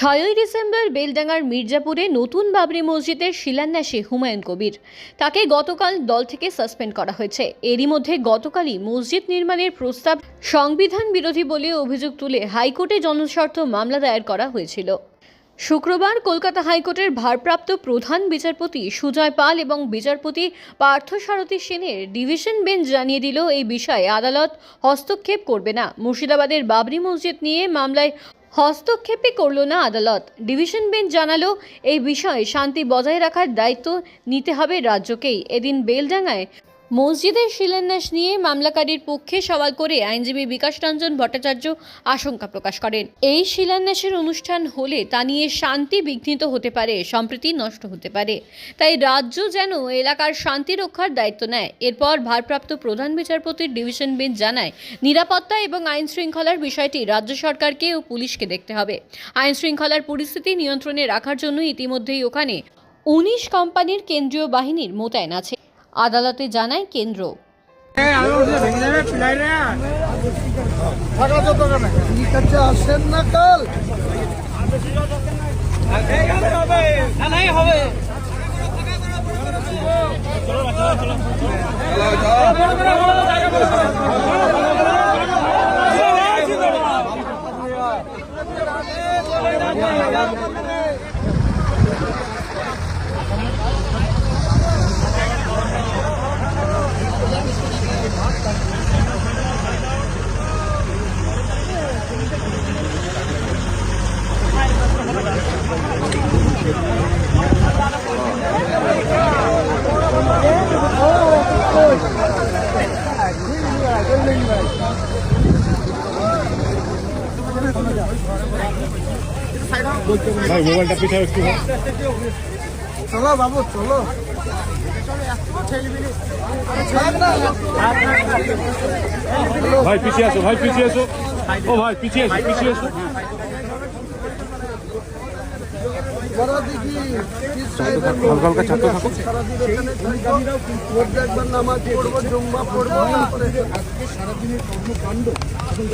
ছয়ই ডিসেম্বর বেলডাঙ্গার মির্জাপুরে নতুন বাবরি মসজিদের শিলান্যাসে হুমায়ুন কবির। তাকে গতকাল দল থেকে সাসপেন্ড করা হয়েছে। এরই মধ্যে গতকালই মসজিদ নির্মাণের প্রস্তাব সংবিধান বিরোধী বলে অভিযোগ তুলে হাইকোর্টে জনস্বার্থ মামলা দায়ের করা হয়েছিল। শুক্রবার কলকাতা হাইকোর্টের ভারপ্রাপ্ত প্রধান বিচারপতি সুজয় পাল এবং বিচারপতি পার্থসারথী সেনের ডিভিশন বেঞ্চ জানিয়ে দিল, এই বিষয়ে আদালত হস্তক্ষেপ করবে না। মুর্শিদাবাদের বাবরি মসজিদ নিয়ে মামলায় হস্তক্ষেপই করল না আদালত। ডিভিশন বেঞ্চ জানালো, এই বিষয়ে শান্তি বজায় রাখার দায়িত্ব নিতে হবে রাজ্যকেই। এদিন বেলডাঙ্গায় মসজিদের শিলান্যাস নিয়ে মামলাকারীর পক্ষে সওয়াল করে আইনজীবী বিকাশ রঞ্জন ভট্টাচার্য আশঙ্কা প্রকাশ করেন। এই শিলান্যাসের অনুষ্ঠান হলে তা নিয়ে শান্তি বিঘ্নিত হতে পারে, সম্প্রীতি নষ্ট হতে পারে। তাই রাজ্য যেন এলাকার শান্তি রক্ষার দায়িত্ব নেয়। এরপর ভারপ্রাপ্ত প্রধান বিচারপতির ডিভিশন বেঞ্চ জানায়, নিরাপত্তা এবং আইন শৃঙ্খলার বিষয়টি রাজ্য সরকারকে ও পুলিশকে দেখতে হবে। আইন শৃঙ্খলার পরিস্থিতি নিয়ন্ত্রণে রাখার জন্য ইতিমধ্যেই ওখানে উনিশ কোম্পানির কেন্দ্রীয় বাহিনীর মোতায়েন আছে। আদালতে জানায় কেন্দ্র। আসেন না কাল। ভাই মোবাইলটা পিছাও একটু চলো বাবু চলো। ভাই পিছিয়ে আসো ভাই পিছিয়ে আসো ও ভাই পিছিয়ে আসো পিছিয়ে আসো হালকা হালকা ছাত্র থাকুন।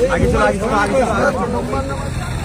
আগে চলো আগে চলো আগে